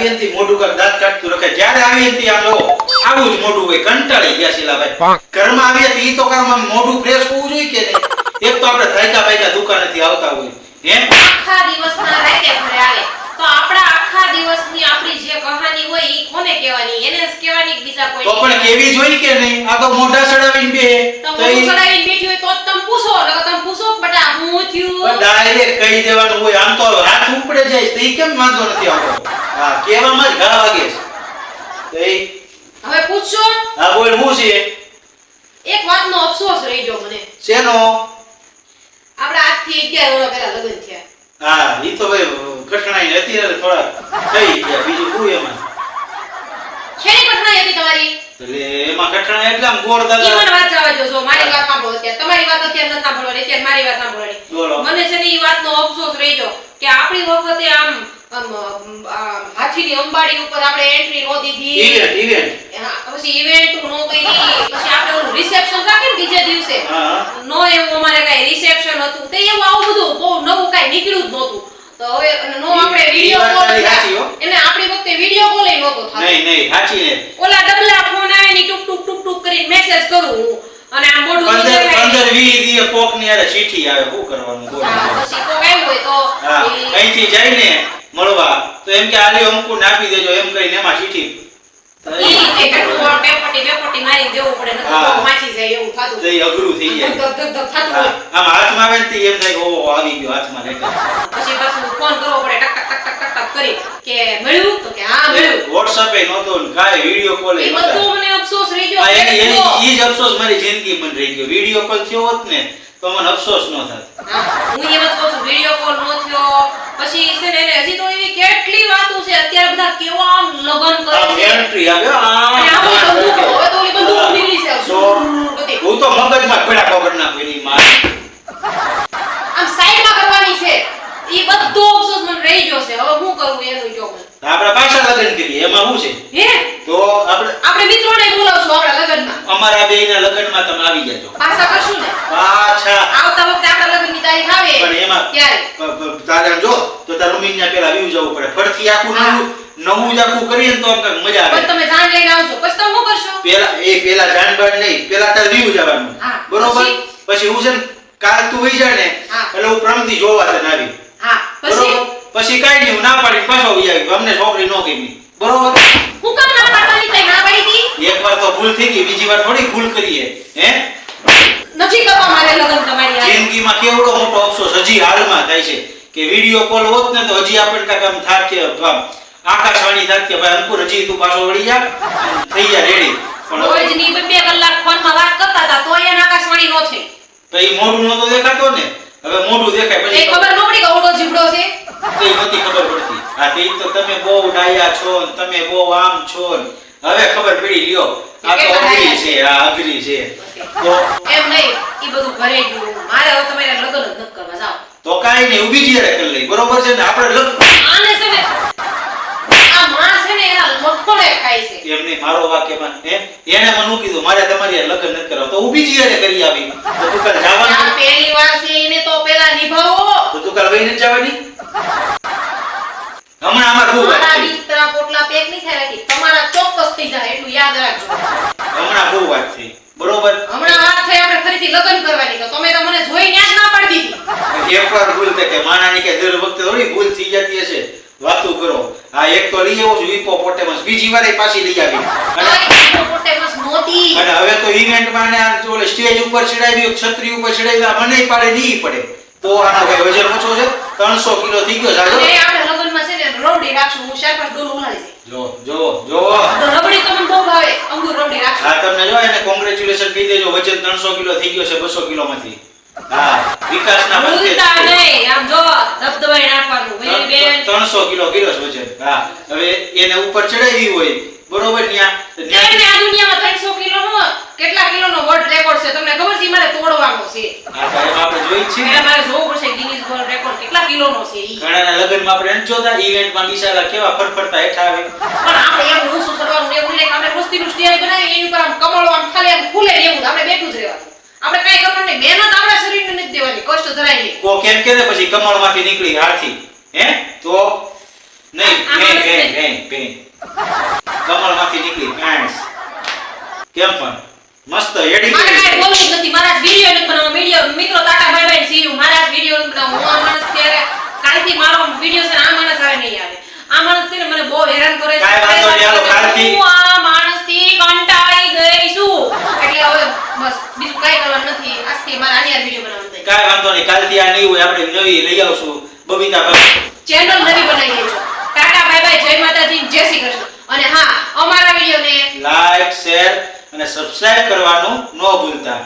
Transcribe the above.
આવીએ ને મોઢું કર દાંત કાઢતું રખે. જ્યારે આવી હતી આ લો આવું જ મોઢું હોય કંટાળી ગયા શીલાભાઈ. ઘરમાં આવી હતી ઈ તો કામ મોઢું ફ્રેશ હોવું જોઈએ કે નહીં? એક તો આપણે થાક્યા પાક્યા દુકાનેથી આવતા હોય. એમ? આખા દિવસના રાતે ઘરે આવે. તો આપણા આખા દિવસની આપણી જે કહાની હોય ઈ કોને કહેવાની? એને જ કહેવાની કે બીજા કોઈ તો પણ કેવી જોઈ કે નહીં? આ તો મોઢા ચડાવીને બે તો મોઢું ચડાવીને બેઠી હોય તો તમે પૂછો. નકર તમે પૂછો બટા બેટા હું થયું? ડાયરેક્ટ કહી દેવાનું હોય. આમ તો હાથ ઉપડે જાય તો ઈ કેમ વાંધો નથી આવતો? હા કહેવામાં જ ઘા વાગે છે. તો એ હવે પૂછશો? હા બોલ હું છે એક વાતનો અફસોસ રહી ગયો મને. શેનો? આપણે આજથી 11 વર્ષ પહેલા લગ્ન થયા. હા ઈ તો ભાઈ કઠણાઈ હતી એટલે થોડા થઈ ગયા બીજું શું એમાં? શેની કઠણાઈ હતી તમારી? એટલે એમાં કઠણાઈ એટલે આમ ગોળ ઈ દાદા મને વાત જવા દો જો મારી વાત સાંભળો અત્યારે. તમારી વાત અત્યારે નથી સાંભળવાની અત્યારે મારી વાત સાંભળવાની. બોલો. મને છે ને ઈ વાતનો અફસોસ રહી ગયો કે આપણી વખતે આમ, હાથીની અંબાડી ઉપર આપણે એન્ટ્રી નો દીધી. ઇવેન્ટ ઇવેન્ટ હા, પછી ઇવેન્ટ નો કરી. પછી આપણે ઓલું રિસેપ્શન રાખે ને બીજા દિવસે. નો એવું અમારે કઈ રિસેપ્શન હતું. તે એવું આવું બધું બહુ નવું કઈ નીકળ્યું જ નહોતું. તો હવે નો આપણે વિડિયો કોલ એને આપણી વખતે વિડિયો કોલ નહોતો થતો. નહીં નહીં સાચી ને. ઓલા ડબલા ફોન આવે ને ટુક ટુક ટુક ટુક કરીને મેસેજ કરું અને આ મોઢું તો પંદર દેખાય નહીં. પંદર વીસ દીએ કોકની આરે ચીઠી આવે શું કરવાનું બોલ. પછી કોક આવ્યું હોય તો અહીંથી જઈને મળવા. તો એમ કે આલી અમકુ નાખી દેજો એમ કરીને એમાં ચીઠી. થાય અફસોસ મારી જિંદગી મને રહી ગયો. વીડિયો કોલ થયો હોત ને તો મને અફસોસ ન થાત. પછી છે ને હજી તો એવી કેટલી વાતો છે અત્યારે બધા કેવો આમ લગન કરે છે. એન્ટ્રી આવે આ આ બંદૂકો, હવે તો ઓલી બંદૂકો નીકળી છે. હું તો મગજમાં પેડા પકડ ના પેલી માર. આમ સાઈડમાં કરવાની છે. ઈ બધો અફસોસ મને રહી ગયો છે. હવે હું કરું એનું જો આપણે પાછા લગ્ન કરીએ એમાં શું છે? હે? તો આપણે આપણે મિત્રોને બોલાવશું આપણા લગ્નમાં. અમારા બેયના લગ્નમાં તમે આવી જજો. પાછા કરશું ને? પાછા. આવતા વખતે આપણા લગ્નની તારીખ આવે પણ એમાં પ- તારે જો તો પેલા વ્યૂ જવું પડે. ફરથી આખું નવું નવું જ આખું કરીએ ને તો આમ કાંઈક મજા આવે. તમે જાણ લઈને આવશો પછી તમે શું કરશો? પેલા એ પેલા જાનબાન નહીં. પેલા તાર વ્યૂ જવાનું. બરોબર? પછી? હું છે ને કાલ તું વહી જાય ને એટલે હું પ્રમથી જોવા તને આવી. પછી? બરોબર? પછી કાંઈ નહીં હું ના પાડી પાછો વઈ આવી. અમને છોકરી નો ગમી. બરોબર? હું કામ ના પાડવાની તઈ? ના પાડી હતી એક વાર તો ભૂલ થઈ ગઈ બીજી વાર થોડી ભૂલ કરીએ. હે? નથી કરવા મારે લગન તમારી. જિંદગીમાં કેવડો મોટો અફસોસ હજી હાલમાં થાય છે. કે વીડિયો કોલ હોત ને તો હજી આપણે કાંઈક આમ થાત કે આકાશવાણી થાત કે ભાઈ અંકુર હજી તું પાછો વળી જા. થઈ જા રેડી પણ રોજની બે કલાક ફોનમાં વાત કરતા હતા તો એને આકાશવાણી નો થઈ. એ મોઢું નતો દેખાતો ને? હવે મોઢું દેખાય એ પછી ખબર ન પડી કે ઓડો જીવડો છે? કઈ નથી ખબર પડતી. આ તે તો તમે બહુ ડાયા છો ને તમે બહુ આમ છો ને. હવે ખબર પડી લ્યો. આ તો અઘરી છે આ અઘરી છે. તો એમ નહીં એ બધું ઘરે ગયું મારે હવે તમારે લગ્ન જ નથી કરવા જાઓ. તો કાઈ નહીં ઊભી જયારે કરી લઈ બરોબર છે ને? આપણે લગ્ન આને છે ને આ માં છે ને એના લખોડે ખાય છે. એમની મારો વાક્યમાં હે? એને મને કીધું મારે તમારી લગ્ન ન કરવા તો ઊભી જયારે કરી આવી. તો તું કાલ જવાનું? પહેલી વાર છે એને તો પેલા નિભાવો. તો તું કાલ વઈને જવાની? હમણાં અમારે બહુ વાત છે બિસ્તરા પોટલા પેક નહીં થાય રાખી. તમારા ચોક્કસ થઈ જાય એટલું યાદ રાખજો. હમણાં બહુ વાત છે બરોબર? હમણાં વાત થઈ આપણે ફરીથી લગ્ન કરવાની તો તમે તો મને જોઈને જ ના પાડી દીધી એક વાર ભૂલ કે માણાની કે દર વખતે થોડી ભૂલ થઈ જતી હશે વાતું કરો. આ એક તો લઈ આવો છું હિપોપોટેમસ બીજી વારે પાછી લઈ આવી અને હિપોપોટેમસ નોતી અને હવે તો ઇવેન્ટમાં ને આ ઓલે સ્ટેજ ઉપર ચડાવી છત્રી ઉપર ચડાવી આ મને પાડે નહીં પડે. તો આનો કઈ વજન ઓછો છે? 300 કિલો થઈ ગયો સાજો આપણે લગ્નમાં છે ને રવડી રાખશું હું ચાર પાંચ ડોલ ઉલાડી જો જો જો. રબડી તમને બહુ ભાવે અંગુર રબડી રાખશું. હા તમને જો એને કોંગ્રેચ્યુલેશન કહી દેજો વજન 300 કિલો થઈ ગયો છે 200 કિલો માંથી વિકાસના ભૂલતા નહીં આમ જો દબદબાઈ નાખવાનું. બેન ત્રણસો કિલો કિલો છે વજન. હા હવે એને ઉપર ચડાવી હોય બરોબર ન્યા આ દુનિયામાં 300 કિલોનો કેટલા કિલોનો વર્લ્ડ રેકોર્ડ છે? તમને ખબર છે મારે તોડવાનો છે. હા તો આપણે જોઈ જ એટલે મારે જોવું પડશે ગિનીઝ વર્લ્ડ રેકોર્ડ કેટલા કિલોનો છે ઈ. ઘણાના લગનમાં આપણે નથી જોતા ઇવેન્ટમાં બિચારા કેવા ફરફરતા હેઠા આવે. પણ આપણે એમ ઊંચું કરવાનું એવું નહીં આપણે વસ્તીનું સ્ટેજ બનાવી એની ઉપર આમ કમળો આમ ખાલી આમ ખુલે એવું આપણે બેઠું જ રહેવાનું. આપણે કઈ ખબર નહીં. મહેનત આપણા શરીરને નથી દેવાની. કષ્ટ જરાય નહીં. કો કેમ કે પછી કમળમાંથી નીકળી હાથી. હે? તો નહીં હે. ભેં ભેં ભેં કમળમાંથી નીકળી ભેંસ. કેમ પણ? મસ્ત એડી મારે કઈ બોલવું જ નથી. મારા વિડિયો નથી બનાવવા. વિડિયો મિત્રો તાતા ભાઈ ભાઈ સીયુ મારા વિડિયો નથી બનાવવા. હું આ માણસ ત્યારે કાલથી મારો વિડિયો છે આ માણસ આવે નહીં આવે. આ માણસ છે ને મને બહુ હેરાન કરે છે. કાઈ વાંધો નહીં, હાલો, કાલથી- હું આ માણસથી કંટાળી ગઈ છું એટલે હવે બસ બીજું કાંઈ કરવાનું નથી આજથી મારે આની આ વિડિયો બનાવવાનો થાય કાંઈ વાંધો નહીં કાલથી આ નહીં હોય આપણે નવી લઈ આવશું. બબીતા ભાઈ. ચેનલ નવી બનાવી દેજો ટાટા બાય બાય જય માતાજી જય શ્રી કૃષ્ણ. અને હા અમારા વિડિયોને લાઈક શેર અને સબસ્ક્રાઇબ કરવાનું ન ભૂલતા.